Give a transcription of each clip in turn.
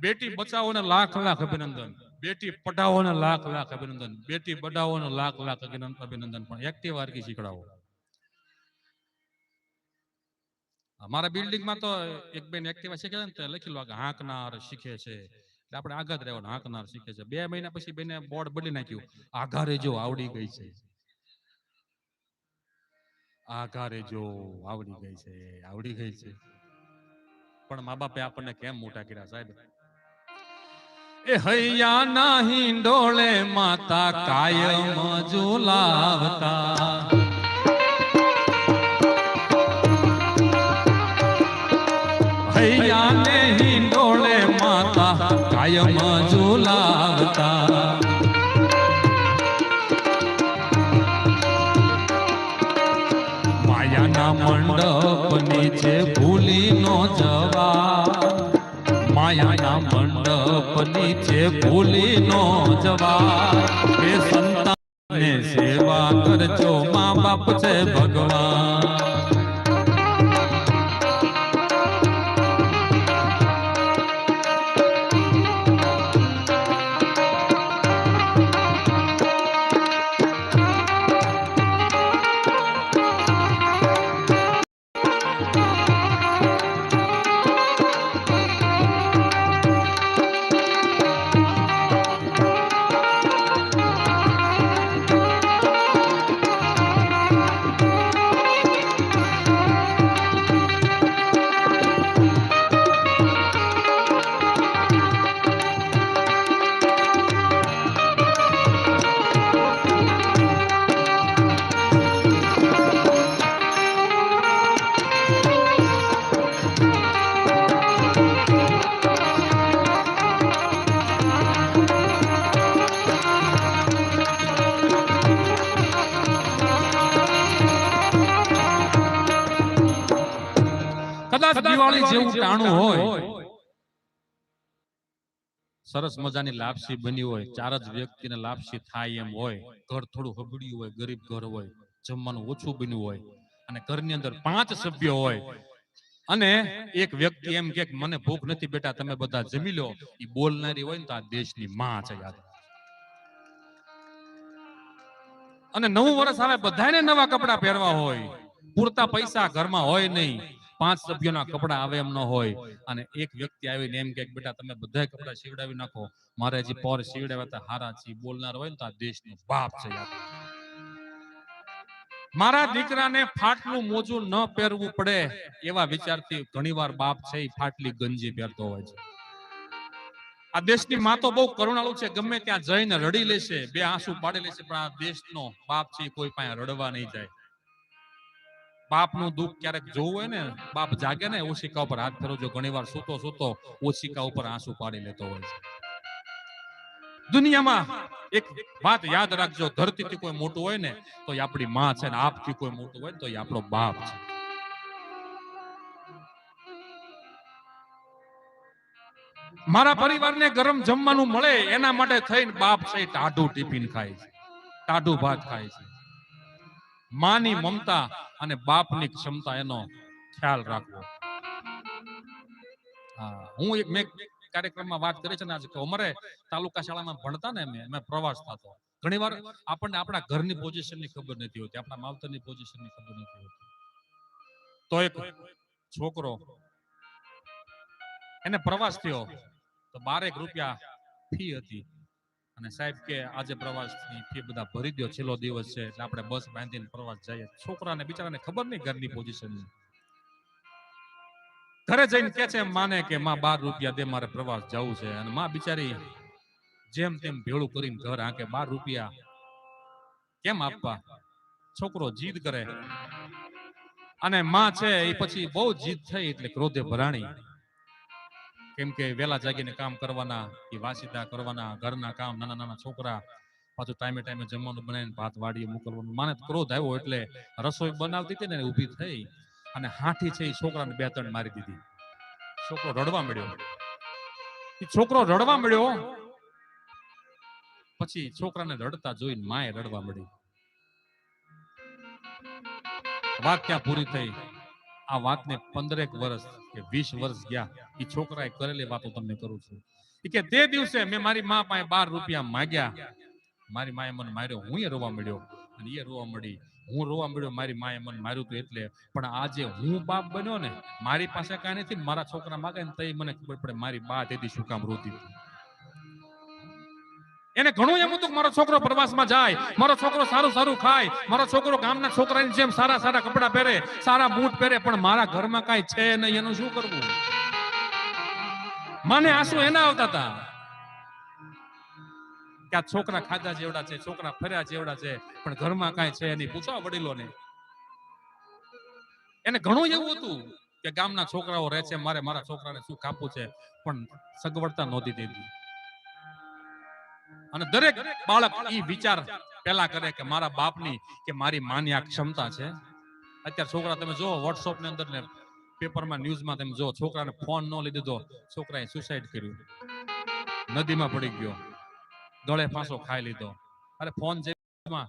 બેટી બચાવો ને લાખ લાખ અભિનંદન. બેટી પઢાવોને લાખ લાખ અભિનંદન. બેટી બઢાવોને લાખ લાખ અભિનંદન પણ. એકટી વારકી શીખડાવો. અમારા બિલ્ડિંગમાં તો એક બેન એક્ટિવા શીખે છે ને તે લખેલું કે હાંકનાર શીખે છે. એટલે આપણે આઘાત રહેવાનું હાંકનાર શીખે છે. બે મહિના પછી બેને બોર્ડ બદલી નાખ્યું. આઘારે જો આવડી ગઈ છે. આઘારે જો આવડી ગઈ છે આવડી ગઈ છે. પણ મા બાપે આપણને કેમ મોટા કર્યા સાહેબ? એ હૈયા નાહી ડોળે માતા કાયમ ઝુલાવતા હૈયા ને હિંડોળે માતા કાયમ ઝુલાવતા માયાના મંડપ નીચે ભૂલી નો જવા. માયાના મંડપની છે ભૂલી નો જવા એ સંતાનને સેવા કરજો મા બાપ છે ભગવાન. ટાણું હોય. સરસ મજાની લાપસી બની હોય ચાર જ વ્યક્તિને લાપસી થાય એમ હોય. ઘર થોડું હબડ્યું હોય ગરીબ ઘર હોય જમવાનું ઓછું બન્યું હોય અને ઘરની અંદર પાંચ સભ્યો હોય. અને એક વ્યક્તિ એમ કે મને ભૂખ નથી બેટા તમે બધા જમી લો. એ બોલનારી હોય ને તો આ દેશની માં છે યાદ અને નવું વર્ષ આવે બધાને નવા કપડા પહેરવા હોય. પૂરતા પૈસા ઘરમાં હોય નહીં. પાંચ સભ્યોના કપડા આવે એમ ન હોય અને એક વ્યક્તિ આવીને એમ કે, બેટા, તમે બધા કપડા સીવડાવી નાખો. મારે હજી પર સીવડાવ્યા તો હારા છે. બોલનાર હોય ને તો આ દેશનો બાપ છે મારા દીકરાને ફાટલું મોજું ન પહેરવું પડે એવા વિચારથી ઘણીવાર બાપ છે એ ફાટલી ગંજી પહેરતો હોય છે. આ દેશની માં તો બહુ કરુણાળુ છે. ગમે ત્યાં જઈને રડી લેશે, બે આંસુ પાડી લેશે, પણ આ દેશનો બાપ છે કોઈ પાસે રડવા નહીં જાય. બાપનું દુઃખ ક્યારેક જોવું હોય ને, બાપ જાગે ને, ઓશિકા ઉપર હાથ ફેરવજો. ઘણીવાર સૂતો સૂતો ઓશિકા ઉપર આંસુ પાડી લેતો હોય છે. દુનિયામાં એક વાત યાદ રાખજો. ધરતીથી કોઈ મોટું હોય ને તો એ આપણી માં છે ને, આપથી કોઈ મોટું હોય તો એ આપણો બાપ છે. મારા પરિવારને ગરમ જમવાનું મળે, એના માટે થઈને બાપ છે ટાઢું ટિફિન ખાય છે. ટાઢું ભાત ખાય છે. માની મમતા અને બાપની ક્ષમતા એનો ખ્યાલ રાખવો. હા હું એક મેં કાર્યક્રમમાં વાત કરી છે ને આજે અમારે તાલુકા શાળામાં ભણતા ને અમે અમે પ્રવાસ થતો. ઘણીવાર આપણને આપણા ઘરની પોઝિશનની ખબર નથી હોતી આપણા માવતરની પોઝિશનની ખબર નથી હોતી. તો એક છોકરો એને પ્રવાસ થયો તો બારેક રૂપિયા ફી હતી. અને સાહેબ કે આજે પ્રવાસની ફી બધા ભરી દો છેલ્લો દિવસ છે એટલે આપણે બસ બાંધીને પ્રવાસ જઈએ. છોકરાને, બિચારાને ખબર નહીં ઘરની પોઝિશન ઘરે જઈને કે છે, માને કે માં બાર રૂપિયા દે, મારે પ્રવાસ જવું છે. અને માં બિચારી જેમ તેમ ભેળું કરીને ઘર આંકે, બાર રૂપિયા કેમ આપવા? છોકરો જીદ કરે. અને માં છે એ પછી બહુ જીદ થઈ એટલે ક્રોધે ભરાણી. કેમ કે વેલા જાગીને કામ કરવાના એ વાસીદા કરવાના, ઘરના કામ, નાના નાના છોકરા, પાછું ટાઈમે ટાઈમે જમવાનું બનાવીને ભાત વાડીએ મોકલવાનું. માને ક્રોધ આવ્યો એટલે રસોઈ બનાવતી હતી ને, ઊભી થઈ અને હાથી છે એ છોકરાને બે ત્રણ મારી દીધી. છોકરો રડવા મળ્યો એ છોકરો રડવા મળ્યો પછી છોકરાને રડતા જોઈને માએ રડવા મળી વાત ક્યાં પૂરી થઈ. આ વાતને પંદરેક વર્ષ કે વીસ વર્ષ ગયા, એ છોકરાએ કરેલી વાતો તમને કરું છું. કે તે દિવસે મેં મારી મા પાસે બાર રૂપિયા માગ્યા. મારી માએ મને માર્યો, હું એ રોવા મળ્યો. અને એ રોવા મળી. હું રોવા મળ્યો, મારી માએ મને માર્યું હતું એટલે. પણ આજે હું બાપ બન્યો ને, મારી પાસે કાંઈ નથી મારા છોકરા માગે ને તઈ મને ખબર પડે મારી બા તેથી શું કામ રોતી હતી. એને ઘણું એમ હતું કે મારો છોકરો પ્રવાસમાં જાય, મારો છોકરો સારું સારું ખાય, મારો છોકરો ગામના છોકરાની જેમ સારા સારા કપડા પહેરે, સારા બૂટ પહેરે, પણ મારા ઘરમાં કાંઈ છે નહીં, એનું શું કરવું? મને આંસુ એના આવતા હતા. કે છોકરા ખાધા જેવડા છે, છોકરા ફર્યા જેવડા છે, પણ ઘરમાં કાંઈ છે નહીં, પૂછો વડીલોને. એને ઘણું એવું હતું કે ગામના છોકરાઓ રહે છે, મારે મારા છોકરાને શું કાપવું છે, પણ સગવડતા નહોતી દીધી અને દરેક બાળક ઈ વિચાર પેલા કરે કે મારા બાપની કે મારી માની ક્ષમતા છે. અત્યારે છોકરા તમે જો વોટ્સઅપની અંદર ને પેપરમાં ન્યૂઝમાં તમે જો છોકરાને ફોન ન લઈ દીધો, છોકરાએ સુસાઇડ કર્યું. નદીમાં પડી ગયો. ગળે ફાંસો ખાઈ લીધો. અરે ફોન જેમાં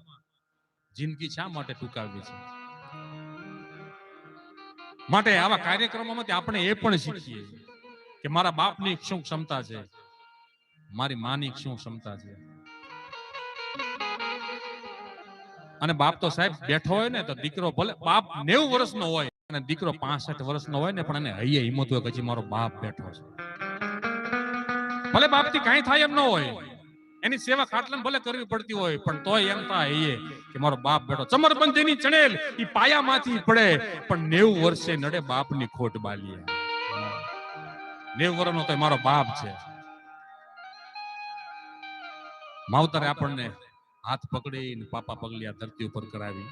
જિંદગી શા માટે ટૂંકાવી છે? માટે આવા કાર્યક્રમોમાંથી આપણે એ પણ શીખીએ કે મારા બાપની શું ક્ષમતા છે? મારી માની શું ક્ષમતા છે? અને બાપ તો સાહેબ બેઠો હોય ને તો દીકરો ભલે બાપ નેવું વર્ષનો હોય અને દીકરો પાસઠ વર્ષનો હોય ને પણ એને હૈયે હિંમત હોય પછી મારો બાપ બેઠો છે. ભલે બાપથી કઈ થાય એમ ન હોય, એની સેવા ખાટલા ભલે કરવી પડતી હોય, પણ તોય એમ થાય હૈયે કે મારો બાપ બેઠો. ચમરબંધીની ચણેલ પાયા પાયામાંથી પડે, પણ નેવું વર્ષે નડે બાપની ખોટ બાલીએ. નેવું વર્ષનો તો મારો બાપ છે. માવતરે આપણને હાથ પકડીને પાપા પગલી આ ધરતી ઉપર કરાવી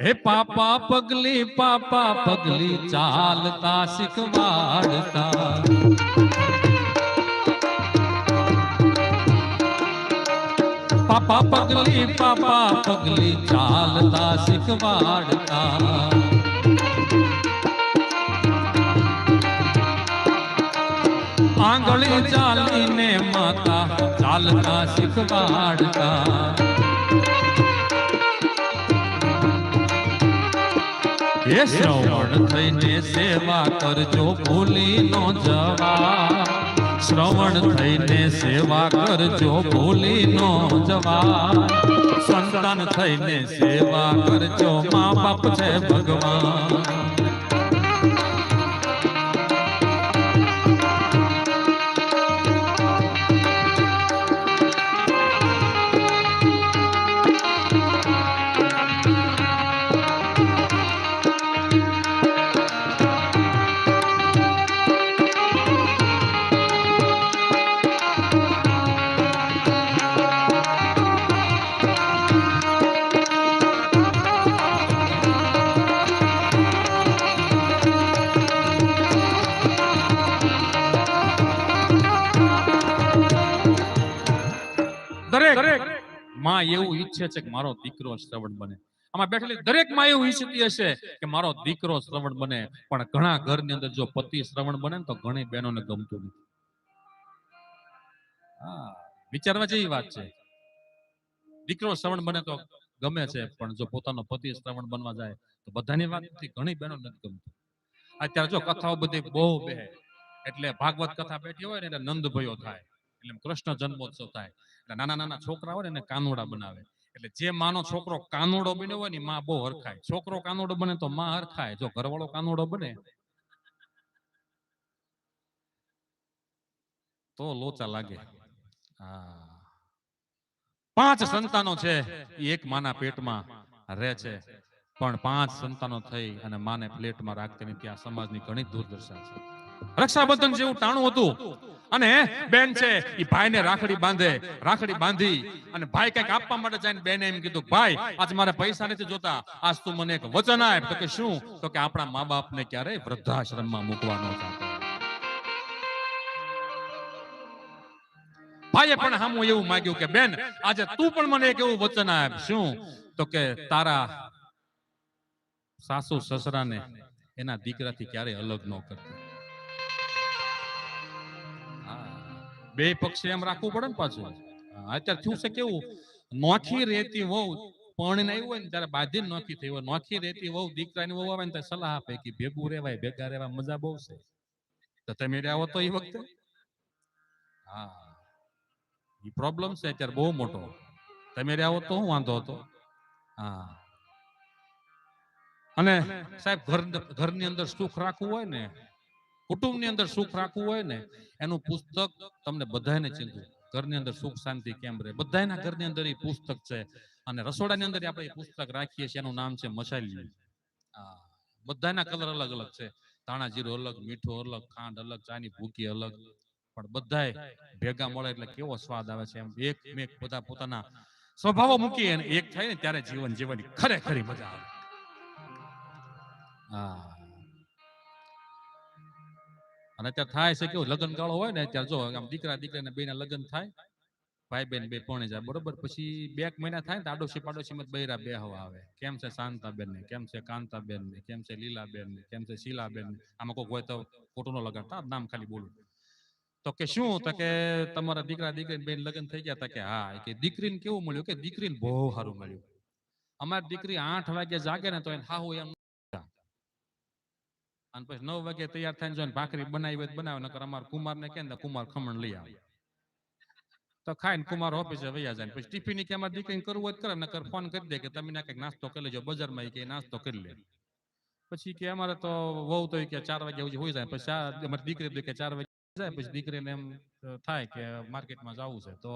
હે પાપા પગલી પાપા પગલી ચાલતા શીખવાડતા પાપા પગલી પાપા પગલી ચાલતા શીખવાડતા આંગળી ચાલીને માતા ચાલતા શીખવાડતા એ શ્રવણ થઈને સેવા કરજો ભૂલી નો જવા શ્રવણ થઈને સેવા કરજો ભૂલી નો જવા સંતાન થઈને સેવા કરજો મા બાપ છે ભગવાન ઈચ્છે છે કે મારો દીકરો શ્રવણ બને. આમાં બેઠેલી દરેકમાં એવું ઈચ્છતી હશે કે મારો દીકરો શ્રવણ બને, પણ ઘણા ઘરની અંદર જો પતિ શ્રવણ બને તો ઘણી બહેનોને ગમતું નથી. હા, વિચારવા જેવી વાત છે. દીકરો શ્રવણ બને તો ગમે છે, પણ જો પોતાનો પતિ શ્રવણ બનવા જાય તો બધાની વાત નથી ઘણી બહેનો નથી ગમતી. અત્યારે જો કથાઓ બધી બહુ બે એટલે ભાગવત કથા બેઠી હોય ને એટલે નંદ ભયો થાય, એટલે કૃષ્ણ જન્મોત્સવ થાય, એટલે નાના નાના છોકરા હોય ને એને કાનુડા બનાવે. એટલે જે માનો છોકરો કાનુડો બન્યો હોય ને માં બહુ હરખાય. છોકરો કાનુડો બને તો માં હરખાય. જો ઘરવાળો કાનુડો બને તો લોચા લાગે. હા. પાંચ સંતાનો છે એક માના પેટમાં રહે છે. પણ પાંચ સંતાનો થઈ અને માને પ્લેટમાં રાખતી નથી આ સમાજની ઘણી દુર્દશા છે. રક્ષાબંધન જેવું ટાણું હતું. અને બેન છે, ઈ ભાઈને રાખડી બાંધે, રાખડી બાંધી અને ભાઈ કંઈક આપવા માટે જઈને બેને એમ કીધું, ભાઈ, આજ મારે પૈસા નથી જોતા. આજ તું મને એક વચન આપ. તો કે શું? તો કે આપણા મા બાપને ક્યારેય વૃદ્ધાશ્રમમાં મૂકવાનો ભાઈએ પણ હામું એવું માંગ્યું કે, બેન, આજે તું પણ મને એક એવું વચન આપ. શું? તો કે, તારા સાસુ, સસરાને એના દીકરાથી ક્યારેય અલગ ન કરતી. બે પક્ષે એમ રાખવું પડે ને પાછું. અત્યારે થયું છે કેવું? નોખી રહેતી વહુ પરણીને આવ્યું હોય ને ત્યારે બાંધીને નોખી થઈ હોય. નોખી રહેતી વહુ, દીકરાની વહુ આવે ને સલાહ આપે કે ભેગું રહેવાય ભેગા રહેવા મજા બહુ છે. તો તમે રહ્યા તો એ વખતે? હા. એ પ્રોબ્લેમ છે અત્યારે બહુ મોટો. તમે રહ્યા તો હું વાંધો હતો? હા. અને સાહેબ, ઘર, ઘરની અંદર સુખ રાખવું હોય ને કુટુંબની અંદર સુખ રાખવું હોય ને, એનું પુસ્તક તમને બધાને ચીંધું. ઘરની અંદર સુખ, શાંતિ કેમ રહે? બધાના ઘરની અંદર એ પુસ્તક છે. અને રસોડાની અંદર આપણે પુસ્તક રાખીએ છીએ, એનું નામ છે મસાલી બધાના કલર અલગ અલગ છે. ધાણા જીરું અલગ, મીઠું અલગ, ખાંડ અલગ, ચાની ભૂકી અલગ. પણ બધાય ભેગા મળે એટલે કેવો સ્વાદ આવે છે એમ. એક મેક બધા પોતાના સ્વભાવો મૂકી અને એક થાય ને ત્યારે જીવન જીવવાની ખરેખરી મજા આવે. હા અને ત્યાં થાય છે કેવું લગ્ન ગાળો હોય ને, ત્યારે જો આમ દીકરા દીકરા બે ના લગ્ન થાય, ભાઈ બેન બે પોણે જાય, બરોબર? પછી બે મહિના થાય ને આડોશી પાડોશી માં બૈરા બે હવા આવે. કેમ છે શાંતાબેન ને કેમ છે કાંતાબેન ને કેમ છે લીલાબેન ને કેમ છે શીલાબેન ને આમાં કોઈ હોય તો ખોટું ન લગાડતા નામ ખાલી બોલું. તો કે શું? તો કે તમારા દીકરા દીકરી બેન લગ્ન થઈ ગયા, તા કે હા કે દીકરીને કેવું મળ્યું? કે દીકરીને બહુ સારું મળ્યું. અમારી દીકરી આઠ વાગે જાગે ને, તો એને હાહુ એમ અને પછી નવ વાગે તૈયાર થઈને જોઈને ભાખરી બનાવી હોય બનાવે, નકર અમાર કુમાર ને કે કુમાર ખમણ લઈ આવે. તો ખાઈને કુમાર ઓફિસે વૈયા જાય પછી ટિફિન કે અમારે દીકરીને કરવું હોય કરે, નકર ફોન કરી દે કે તમે ના કંઈક નાસ્તો કરી લેજો, બજારમાં કે નાસ્તો કરી લે. પછી કે અમારે તો વહુ તો કે ચાર વાગે હોય જાય, પછી અમારી દીકરી કે ચાર વાગે જાય, પછી દીકરીને એમ થાય કે માર્કેટમાં જવું છે. તો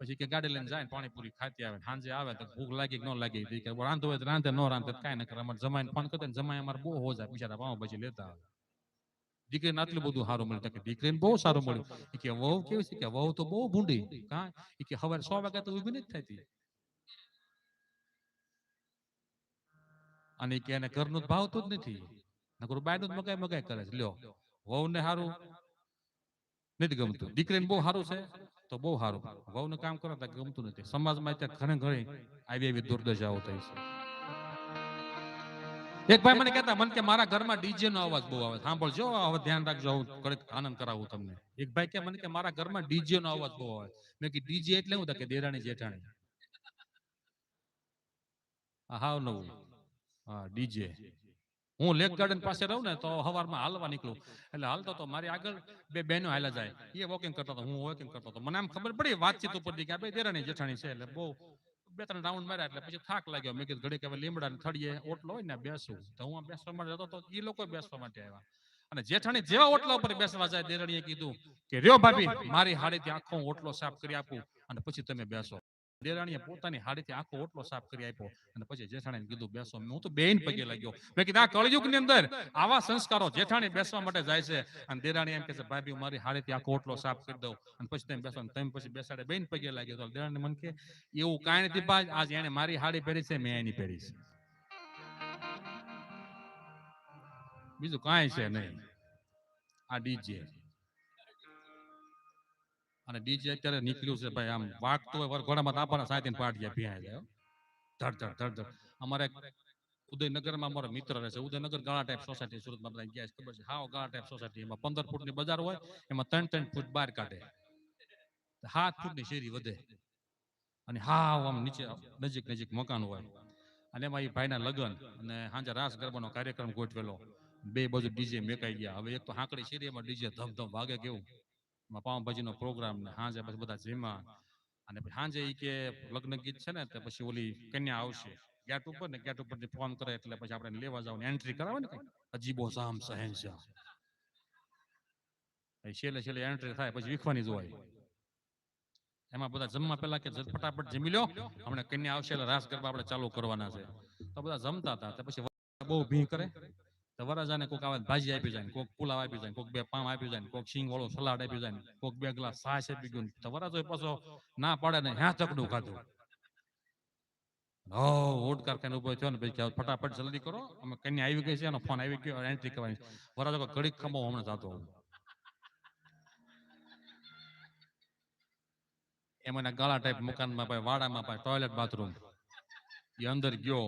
પછી કે ગાડી લઈને જાય ને પાણીપુરી ખાતી આવે સાંજે આવે તો ભૂખ લાગી કે ન લાગી કે રાંધો હોય તો રાંધે ન રાંધે કાંઈ ન કરે. અમારે જમાઈને ફોન કરતા જમાઈ અમારે બહુ હો જાય બિચારા પાવ પછી લેતા આવે. દીકરીને આટલું બધું સારું મળ્યું કે દીકરીને બહુ સારું મળ્યું કે વહુ કેવી છે? કે વહુ તો બહુ ભૂંડી. કા? કે હવે સો વાગ્યા તો ઊભી નથી થતી. અને કે એને ઘરનું ભાવતું જ નથી. નકરું બાયનું જ મગાઈ મગાઈ કરે છે. લ્યો. વહુને સારું નથી ગમતું. દીકરીને બહુ સારું છે. તો બહુ સારું. વહુને કામ કરો ગમતું નથી. સમાજમાં અત્યારે ઘણે ઘણી આવી એવી દુર્દશાઓ થઈ છે. એક ભાઈ મને કહેતા મને કે મારા ઘરમાં ડીજે નો અવાજ બહુ આવે સાંભળજો હવે ધ્યાન રાખજો હું ઘડીક આનંદ કરાવું તમને. એક ભાઈ કે મને કે મારા ઘરમાં ડીજે નો અવાજ બહુ આવે મેં કે ડીજે એટલે હું કે દેરાણી જેઠાણી. હાવ નવું. હા ડીજે. હું લેક ગાર્ડન પાસે રહું ને તો સવારમાં હાલવા નીકળું. એટલે હાલતો તો મારી આગળ બે બહેનો હાલા જાય. એ વોકિંગ કરતો હતો હું વોકિંગ કરતો હતો મને આમ ખબર પડી વાતચીત ઉપરથી કે બે દેરાણી જેઠાણી છે એટલે બહુ બે ત્રણ રાઉન્ડ માર્યા એટલે પછી થાક લાગ્યો. મેં કીધું ઘડી હવે લીમડા ને થળીએ ઓટલો હોય ને બેસું. તો હું બેસવા માટે જતો તો એ લોકો બેસવા માટે આવ્યા. અને જેઠાણી જેવા ઓટલા ઉપર બેસવા જાય દેરાણીએ કીધું કે રહ્યો ભાભી. મારી હાડીથી આખો ઓટલો સાફ કરી આપું અને પછી તમે બેસો. દેરાણીએ પોતાની હાડીથી આખો ઓટલો સાફ કરી આપ્યો અને પછી જેઠાણીને કીધું બેસો. હું તો બેન પગે લાગ્યો. મેં કીધું આ કળયુગની અંદર આવા સંસ્કારો જેઠાણી બેસવા માટે જાય છે અને દેરાણી એમ કહે છે ભાભી હું મારી હાડીથી આખો ઓટલો સાફ કરી દઉં. અને પછી તમે બેસો તમે પછી બેસાડે બેન પગે લાગ્યો. તો દેરાણી મન કે એવું કાંઈ નથી બાજ આજ એને મારી હાડી પહેરી છે મેં એની પહેરી છે. બીજું કાંઈ છે નહીં. આ ડીજે. અને ડીજે અત્યારે નીકળ્યું છે ભાઈ, આમ વાગતું હોય, વરઘોડામાં તો આપણને સાથી પાટિયા ભીહાઈ જાય. ધડ ધડ ધડ ધડ. અમારે ઉદયનગરમાં અમારો મિત્ર રહે છે, ઉદયનગર ગાળા ટાઈપ સોસાયટી સુરતમાં બધા ગયા ખબર છે? હાવ ગાળા ટાઈપ સોસાયટી એમાં પંદર ફૂટની બજાર હોય, એમાં ત્રણ ત્રણ ફૂટ બહાર કાઢે. સાત ફૂટની શેરી વધે. અને હાવ આમ નીચે, નજીક નજીક મકાન હોય. અને એમાં એ ભાઈના લગ્ન અને સાંજે રાસ ગરબાનો કાર્યક્રમ ગોઠવેલો. બે બાજુ ડીજે મેકાઈ ગયા. હવે એક તો હાંકડી શેરીમાં ડીજે ધમ ધમ વાગે કેવું? એમાં પાવભાજીનો પ્રોગ્રામ ને સાંજે પછી બધા જેમાં અને પછી સાંજે એ કે લગ્ન ગીત છે ને, તો પછી ઓલી કન્યા આવશે. ગેટ ઉપર ને ગેટ ઉપર ફોન કરે એટલે પછી આપણે લેવા જાવ એન્ટ્રી કરાવે ને અજીબો સામ સહેન છેલ્લે છેલ્લે એન્ટ્રી થાય, પછી વિખવાની જોવાય એમાં બધા જમવા પહેલા કે ફટાફટ જમી લો, હમણાં કન્યા આવશે એટલે રાસ ગરબા આપણે ચાલુ કરવાના છે. તો બધા જમતા હતા પછી બહુ ભી કરે. તો વરરાજાને કોક આવે ભાજી આપી જાય કોક પુલાવ આપી જાય કોક બે પામ આપી જાય કોક સિંગ વાળો સલાડ આપી જાય કોક બે ગ્લાસ છાશ આપી ગયું તો વરરાજો પાછો ના પાડે ને હ્યાં ચકડું ખાધું. ફટાફટ જલ્દી કરો. અમે કન્યા આવી ગઈ છે, એનો ફોન આવી ગયો એન્ટ્રી કરવાની વરરાજો ઘડી ખંભો હમણાં જતો આવું એમાં ગાળા ટાઈપ મકાનમાં ભાઈ વાડામાં ભાઈ ટોયલેટ બાથરૂમ એ અંદર ગયો.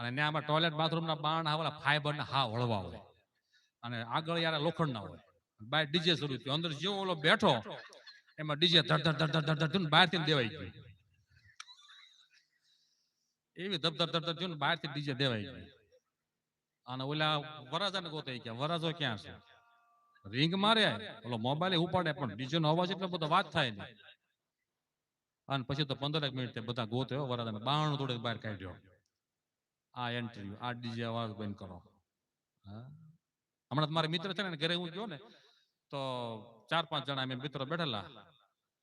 અને ત્યાં આમાં ટોયલેટ બાથરૂમ ના બાણ આવેલા ફાઈબર ના હા હળવા હોય. અને આગળ યાર લોખંડ ના હોય. બાય ડીજે શરૂ થયું. અંદર જેવો ઓલો બેઠો, એમાં ડીજે ધડ ધડ ધડ ધડ ધડ ધડ બહારથી દેવાઈ ગયું. એવી ધબ ધડ ધડ થયું ને બહારથી ડીજે દેવાઈ ગયું. અને ઓલા વરાજાને ગોતાઈ ગયા વરાજો ક્યાં છે? રિંગ મારે ઓલો મોબાઈલ ઉપાડે પણ ડીજે નો અવાજ એટલો બધો વાત થાય નહીં. અને પછી તો પંદર મિનિટ બધા ગોતે વરાજાને બાણું થોડે બહાર કાઢ્યો. આ એન્ટ્રી આ ડીજે અવાજ બંધ કરો. હમણાં મારા મિત્ર છે ને, ઘરે હું ગયો ને, તો ચાર પાંચ જણા અમે મિત્રો બેઠેલા.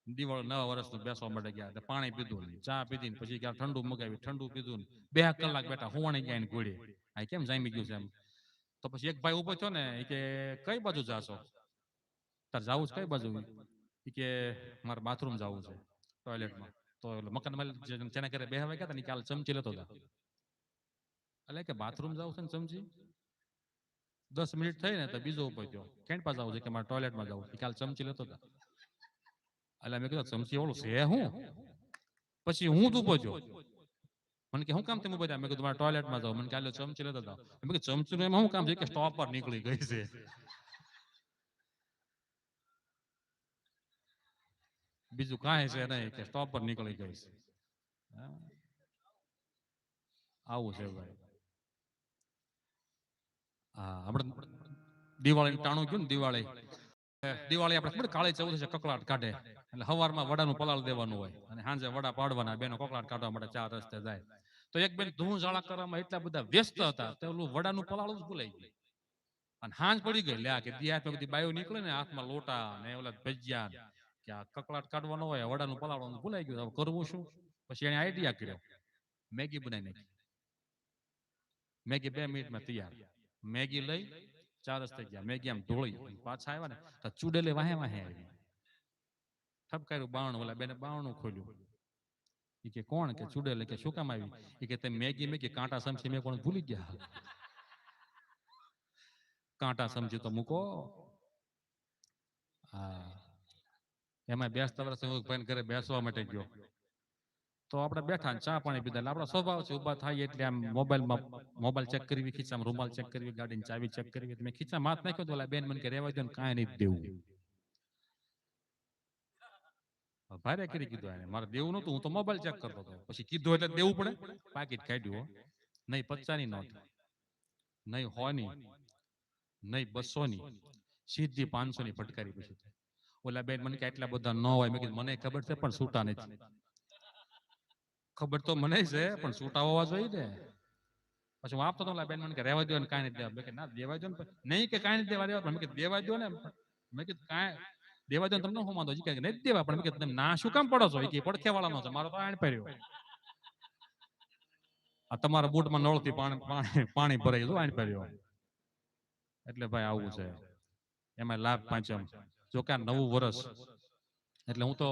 દિવાળ, નવા વર્ષનું બેસવા માટે ગયા પાણી પીધું ને ચા પીધી ને પછી ક્યાં ઠંડુ મગાવી ઠંડુ પીધું ને, બે કલાક બેઠા, હોવાણી ગયા ને ઘોડે આ કેમ જામી ગયું છે એમ? તો પછી એક ભાઈ ઊભો થયો ને એ કે, કઈ બાજુ જાશો? તાર જવું છે કઈ બાજુ? ઈ કે, મારે બાથરૂમ જવું છે. ટોયલેટમાં. તો મકાન માલિક જેના ઘરે બેહવા ગયા હતા ને કાલે ચમચી લેતો હતા એટલે કે બાથરૂમ જાવું છે ને ચમચી દસ મિનિટ થઈ ને તો બીજો ઊભો થયો. કેન્ટ પાસે જવું છે કે મારે ટોયલેટમાં જવું છે. કાલે ચમચી લેતો હતા એટલે મેં કીધું ચમચી ઓલું છે હું? પછી હું જ ઊભો થયો. મને કે શું કામ તમે બધા મેં કીધું મારે ટોયલેટમાં જાવ મને કાલે ચમચી લેતા હતા મેં કીધું ચમચી એમાં શું કામ છે? કે સ્ટોપ પર નીકળી ગઈ છે. બીજું કાંઈ છે નહીં કે સ્ટોપ પર નીકળી ગઈ છે. હા. આવું છે ભાઈ. હા દિવાળી ટાણું ગયું ને દિવાળી. દિવાળી આપણે ખબર કાળી ચૌદ છે કકળાટ કાઢે. એટલે હવારમાં વડાનું પલાળ દેવાનું હોય અને સાંજે વડા પાડવાના, બેનો કકળાટ કાઢવા માટે ચાર રસ્તે જાય. તો એક બેન ધૂળ ઝાડા કરવામાં એટલા બધા વ્યસ્ત હતા, તો ઓલું વડાનું પલાળું જ ભૂલાઈ ગયું. અને હાંજ પડી ગઈ, લ્યા કે દિયા તો બધી બાયો નીકળે ને, હાથમાં લોટા ને ઓલા ભજીયા કે આ કકળાટ કાઢવાનો હોય વડાનું પલાળવાનું ભૂલાઈ ગયું હવે કરવું શું? પછી એને આઈડિયા કર્યો. મેગી બનાવી નાખી. મેગી બે મિનિટમાં તૈયાર. મેગી લઈ ચાર રસ્તે ગયા મેગી આમ ઢોળી અને પાછા આવ્યા ને તો ચૂડેલે વાહે વાહે આવી ઠપકાર્યું બાવણું ઓલા બેને બાવણું ખોલ્યું ઈ કે કોણ કે ચૂડેલે કે શું કામ આવી ઈ કે તમે મેગી મેગી કાંટા સમજી મેં કોણ ભૂલી ગયા કાંટા સમજી તો મૂકો હા એમાં બેસતા વર્ષે હું ભાઈ ઘરે બેસવા માટે ગયો તો આપણે બેઠા ચા પાણી પીધા. આપણા સ્વભાવ છે, ઊભા થાય એટલે આમ મોબાઈલમાં મોબાઈલ ચેક કરવી ખીચામાં રૂમાલ ચેક કરવી, ગાડીની ચાવી ચેક કરવી. મેં ખીચા માથ નાખ્યો તો બેન મને કે રેવા દો કાંઈ નહીં દેવું. ભારે કરી કીધું એને મારે દેવું નતું હું તો મોબાઈલ ચેક કરતો હતો. પછી કીધું એટલે દેવું પડે. પાકીટ કાઢ્યું. નહીં, પચાસની નોટ. નહીં હો ની નહીં બસો ની સીધી પાંચસો ની ફટકારી પછી. ઓલા બેન મને કે એટલા બધા ન હોય. મેં કીધું, મને ખબર છે, પણ છૂટા નથી. ખબર તો મને છે, પણ છૂટા હોવા જોઈએ ને. પછી હું આપતો તો બેન મને રહેવા દો ને, કાંઈ નહીં દેવા. કે ના, દેવા દો ને નહીં કે કાંઈ દેવા દેવા, પણ મેં કીધું, દેવા દો ને મેં કીધું, કાંઈ દેવા દો તમને હું વાંધો છે? કે નહીં દેવા, પણ મેં કીધું ના, શું કામ પડો છો? કે પડખે વાળાનો છે, મારો તો આણ પહેર્યો. આ તમારા બૂટમાં નળથી પાણી પાણી ભરાઈ ગયું આણ પહેર્યો. એટલે ભાઈ આવું છે. એમાં લાભ પાંચમ. જો કે નવું વર્ષ એટલે હું તો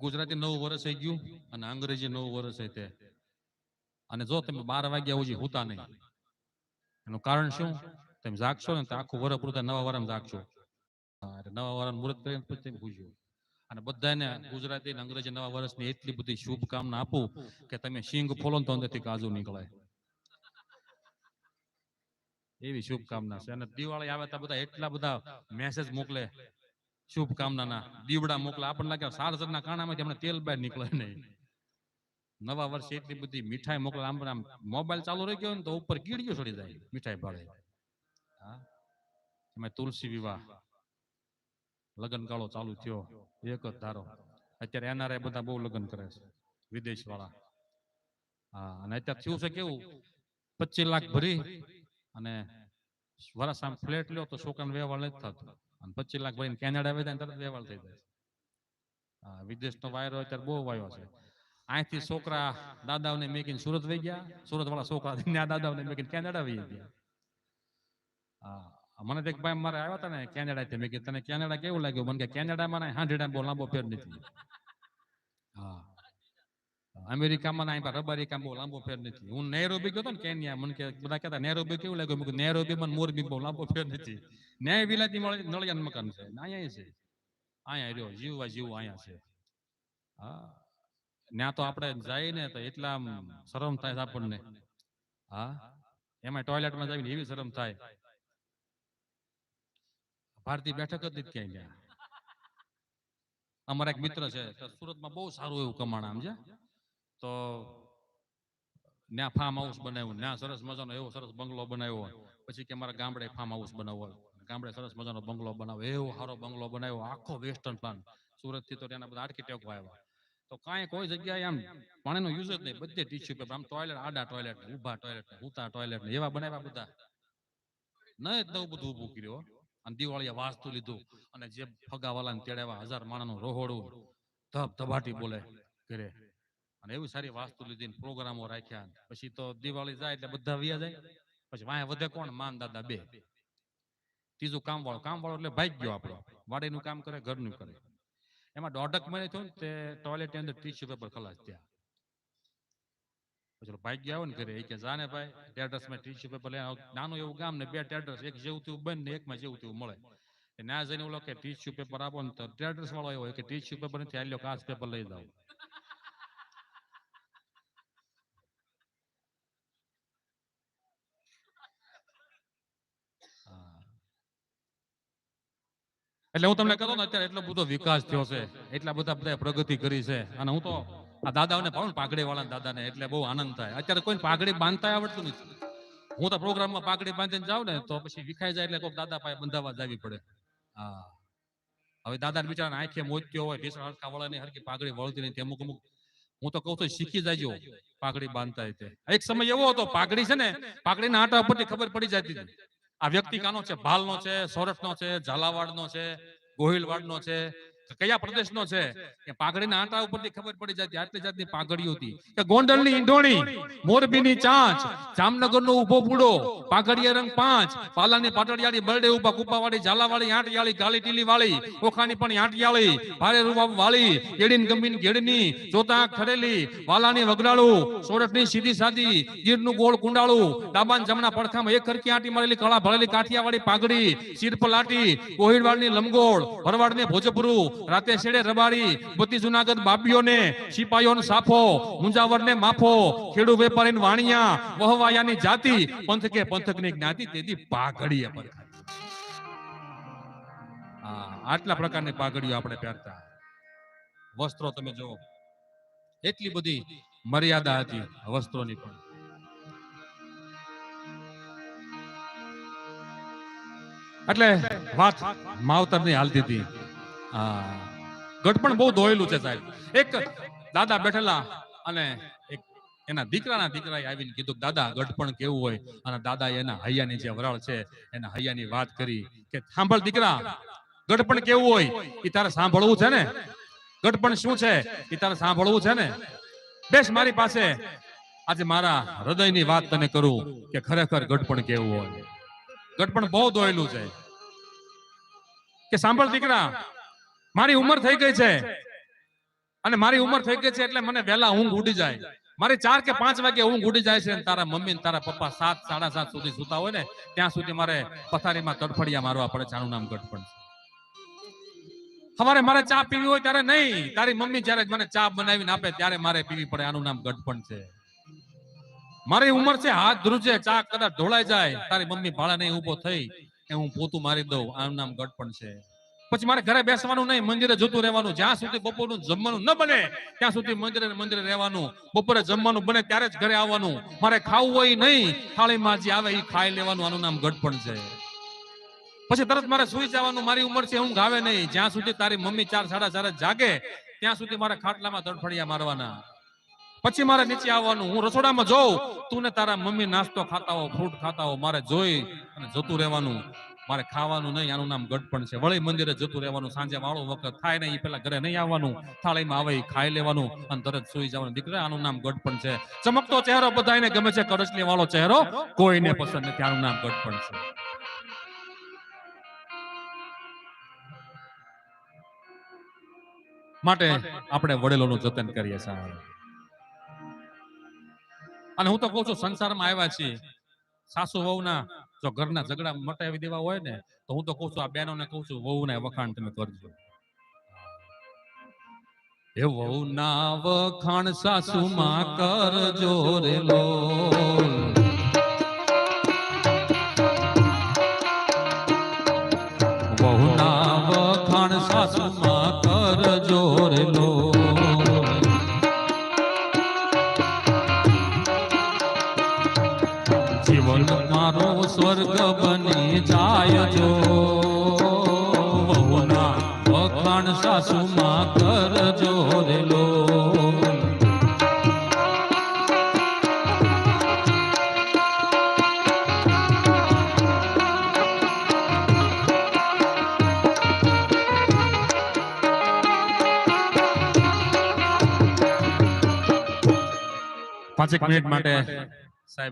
ગુજરાતી નવ વર્ષ થઈ ગયું અને અંગ્રેજી નવ વર્ષ થઈ અને જો તમે બાર વાગ્યા સુધી હોતા નહીં, એનું કારણ શું? તમે જાગશો ને તો આખું વર પૂરતા નવા વર્ષમાં જાગશો. નવા વર્ષ મુહૂર્ત કરીને પછી તમે પૂછ્યું અને બધાને ગુજરાતી અને અંગ્રેજી નવા વર્ષની એટલી બધી શુભકામના આપું કે તમે સિંગ ફોલો તો અંદરથી કાજુ નીકળે એવી શુભકામના છે. અને દિવાળી આવે તો બધા એટલા બધા મેસેજ મોકલે શુભકામનાના દીવડા મોકલા. આપણને લાગે સારસરના કાણામાંથી હમણાં તેલ બહાર નીકળે નહીં. નવા વર્ષે એટલી બધી મીઠાઈ મોકલે. આમ આમ મોબાઈલ ચાલુ રહી ગયો ને તો ઉપર કીડીઓ ચડી જાય, મીઠાઈ ભાડે એમાં તુલસી વિવાહ. લગ્ન ગાળો ચાલુ થયો. એક જ ધારો. અત્યારે એનઆરઆઈ બધા બહુ લગ્ન કરે છે વિદેશ વાળા હા, અને અત્યારે થયું છે કેવું? પચીસ લાખ ભરી અને વરસ આમ ફ્લેટ લ્યો તો છોકરાને વ્યવહાર નથી થતો. અને પચીસ લાખ ભરીને કેનેડા આવે તરત વ્યવહાર થઈ જાય વિદેશનો વાયરો અત્યારે બહુ વાયો છે. અહીંથી છોકરા દાદાઓને મેકીને સુરત વહી ગયા. સુરત વાળા છોકરા ત્યાં દાદાઓને મેકીને કેનેડા વહી ગયા? હા મને એક ભાઈ મારે આવ્યા હતા ને કેનેડા મેં કીધું, તને કેનેડા કેવું લાગ્યું? મને કે કેનેડામાં ને હાંડ્રેડ બહુ લાંબો ફેર નથી. હા. અમેરિકામાં ના રબારિકા બહુ લાંબો ફેર નથી. હું નેરોબી ગયો હતો ને કેન્યા, મને કે બધા કહેતા નેરોબી કેવું લાગ્યું? મેં નેરોબી મને મોરબી બહુ લાંબો ફેર નથી. ન્યાય વિલાતી નળિયાન મકાન છે. અહીંયા છે. અહીંયા રહ્યો જીવવા જીવ અહીંયા છે. હા. ત્યાં તો આપણે જાય ને તો એટલા શરમ થાય આપણને. હા. એમાં ટોયલેટમાં જઈને એવી શરમ થાય. ભારતીય બેઠક જ નથી ક્યાંય ત્યાં અમારા એક મિત્ર છે સુરતમાં બહુ સારું એવું કમાણ આમ છે તો ત્યાં ફાર્મ હાઉસ બનાવ્યું ત્યાં સરસ મજાનો એવો સરસ બંગલો બનાવ્યો. પછી કે મારા ગામડે ફાર્મ હાઉસ બનાવવો. ગામડે સરસ મજાનો બંગલો બનાવ્યો, એવો સારો બંગલો બનાવ્યો, આખો વેસ્ટર્ન પ્લાન સુરતથી તો ત્યાંના બધા આર્કિટેક્ટ આવ્યા. તો કાંઈ કોઈ જગ્યાએ આમ પાણીનો યુઝ જ નહીં. બધે ટીશ્યુ પેપર આમ ટોયલેટ આડા ટોયલેટ ઊભા ટોયલેટ ઊતા ટોયલેટ એવા બનાવ્યા બધા. નહીં જ નવું બધું ઊભું કર્યું. અને દિવાળીએ વાસ્તુ લીધું. અને જે ફગાવાલાને તેડાવ્યા, હજાર માણસનું રોહોડું, ધબ ધબાટી બોલે ઘરે. અને એવી સારી વાસ્તુ લીધી પ્રોગ્રામો રાખ્યા. પછી તો દિવાળી જાય એટલે બધા વ્યા જાય. પછી વાંહે વધે કોણ? માન દાદા બે. ત્રીજું કામ વાળો. કામ વાળો એટલે ભાઈ ગયો આપણો. વાડીનું કામ કરે, ઘરનું કરે. એમાં દોઢક મહિને થયું ને તે ટોયલેટની અંદર ટીશ્યુ પેપર ખલાસ થયા. પછી ભાઈ ગયા હોય ને ઘરે, એ કે જાને ભાઈ ટેટસમાં ટીશ્યુ પેપર લઈને. નાનું એવું ગામ ને બે ટેડ્રસ એક જેવું તેવું બને, ને એકમાં જેવું તેવું મળે. ના જઈને ઓલો કે ટીશ્યુ પેપર આપો ને તો ટેડ્રસ વાળો એવો કે ટીશ્યુ પેપર નથી આલ્યો કાચ પેપર લઈ જાવ એટલે હું તમને કહું ને, અત્યારે એટલો બધો વિકાસ થયો છે, એટલા બધા બધા પ્રગતિ કરી છે. અને હું તો આ દાદાઓને ભાવ પાઘડી વાળા દાદાને એટલે બહુ આનંદ થાય. અત્યારે કોઈ પાઘડી બાંધતા આવડતું નથી. હું તો પ્રોગ્રામમાં પાઘડી બાંધીને જાઉં ને, તો પછી વિખાઈ જાય એટલે કોઈક દાદા પાસે બંધાવા જાવી પડે. હા. હવે દાદા બિચારા આંખે મોત્યો હોય ઢીસણ હરખા વળે નહીં હરખી પાઘડી વળતી નહીં અમુક અમુક. હું તો કહું છું, શીખી જાજો પાઘડી બાંધતા એક સમય એવો હતો, પાઘડી છે ને, પાઘડીના આટા ઉપરથી ખબર પડી જતી હતી. આ વ્યક્તિ કાનો છે ભાલનો છે સોરઠનો છે ઝાલાવાડનો છે ગોહિલવાડનો છે કે કયા પ્રદેશનો છે? કે પાઘડીના આંટા ઉપરથી ખબર પડી જતી આટલી જાતની પાઘડીઓ હતી. કે ગોંડલની ઈંડોણી મોરબીની ચાંચ જામનગરનો ઊભો પૂડો પાઘડીયા રંગ પાંચ પાલાની પાટડિયાળી બરડે ઊભા કુપાવાળી ઝાલાવાળી આંટિયાળી ગાલી ટીલી વાળી ઓખાની પણ આંટિયાળી ભારે રૂપા વાળી કેડીન ગમીન ઘેડની જોતા ખરેલી વાલાની વગડાળું સોરઠની સીધી સાદી ગીરનું ગોળ કુંડાળું ડાબાન જમણા પડખામાં એક ખરકી આંટી મારેલી કળા ભરેલી કાઠિયાવાળી પાઘડી પરની ગોહિલવાડની ભરવાડ ભરવાડને ભોજપુરું રાતે શેડે રબારી બધી જુનાગઢ બાબીઓને સિપાહીઓને સાફો, મુંજાવરને માફો ખેડુ વેપારીને વાણિયા, વહવાયાની જાતિ, પંથકે પંથકની જ્ઞાતિ, તેથી પાઘડીએ આટલા પ્રકારની પાઘડીઓ આપણે પહેરતા. વસ્ત્રો તમે જુઓ. એટલી બધી મર્યાદા હતી વસ્ત્રોની પણ. એટલે વાત માવતરની હાલતી હતી. હા. પણ બહુ દોયેલું છે સાહેબ. એક દાદા બેઠેલા અને એક એના દીકરાના દીકરાએ આવીને કીધું દાદા ગઢપણ કેવું હોય? અને દાદા એના હૈયાની જે વરાળ છે, એના હૈયાની વાત કરી કે, સાંભળ દીકરા ગઢપણ કેવું હોય? એ તારે સાંભળવું છે ને? ગઢપણ શું છે? એ તારે સાંભળવું છે ને? બેસ મારી પાસે. આજે મારા હૃદયની વાત તને કરું કે ખરેખર ગઢપણ કેવું હોય? ગઢપણ બહુ દોયેલું છે. કે, સાંભળ દીકરા મારી ઉંમર થઈ ગઈ છે. અને મારી ઉંમર થઈ ગઈ છે એટલે મને વહેલા ઊંઘ ઉડી જાય. મારી ચાર કે પાંચ વાગે ઊંઘ ઉડી જાય છે તારા મમ્મી તારા પપ્પા સાત, સાડા સાત સુધી સુતા હોય ને, ત્યાં સુધી મારે પથારીમાં તડફડિયા મારવા પડે છે. નામ ગઢપણ સવારે મારે ચા પીવી હોય ત્યારે નહીં. તારી મમ્મી જયારે મને ચા બનાવીને આપે ત્યારે મારે પીવી પડે. આનું નામ ગઢપણ છે. મારી ઉંમર છે, હાથ ધ્રુજે, ચા કદાચ ઢોળાઈ જાય. તારી મમ્મી ભાડા નહીં ઊભો થઈ, એ હું પોતું મારી દઉં. આનું નામ ગઢપણ છે. પછી મારે ઘરે બેસવાનું નહીં, મંદિરે જતું રહેવાનું. જ્યાં સુધી બપોરનું જમવાનું ન બને, ત્યાં સુધી મંદિરે મંદિરે રહેવાનું. બપોરે જમવાનું બને ત્યારે જ ઘરે આવવાનું. મારે ખાવું હોય નહીં થાળીમાં જે આવે એ ખાઈ લેવાનું. આનું નામ ગઢપણ છે. પછી તરત મારે સુઈ જવાનું. મારી ઉંમર છે ઊંઘ આવે નહીં. જ્યાં સુધી તારી મમ્મી ચાર સાડા ચાર જાગે, ત્યાં સુધી મારે ખાટલામાં તડફડિયા મારવાના. પછી મારે નીચે આવવાનું. હું રસોડામાં જોઉં, તું ને તારા મમ્મી નાસ્તો ખાતા હો, ફ્રૂટ ખાતા હો, મારે જોઈ અને જતું રહેવાનું. મારે ખાવાનું નહીં, આનું નામ ગઢપણ છે. વળી મંદિરે જતું રહેવાનું, સાંજે વાળો વખત થાય ને એ પેલા ઘરે નહીં આવવાનું, થાળીમાં આવે ખાઈ લેવાનું અને તરત સુઈ જવાનું. દીકરા, આનું નામ ગઢપણ છે. ચમકતો ચહેરો બધાને ગમે છે કરચલી વાળો ચહેરો કોઈને પસંદ નથી, આનું નામ ગઢપણ છે. માટે આપણે વડીલોનું જતન કરીએ સાહેબ અને હું તો કહું છું, સંસારમાં આવ્યા છીએ. સાસુ વહુના જો ઘરના ઝઘડા મટાવી દેવા હોય ને, તો હું તો કહું છું, આ બહેનોને કહું છું, વહુને વખાણ તમે કરજો. એ વહુના વખાણ સાસુ માં કરજો રે લોલ પાંચેક મિનિટ માટે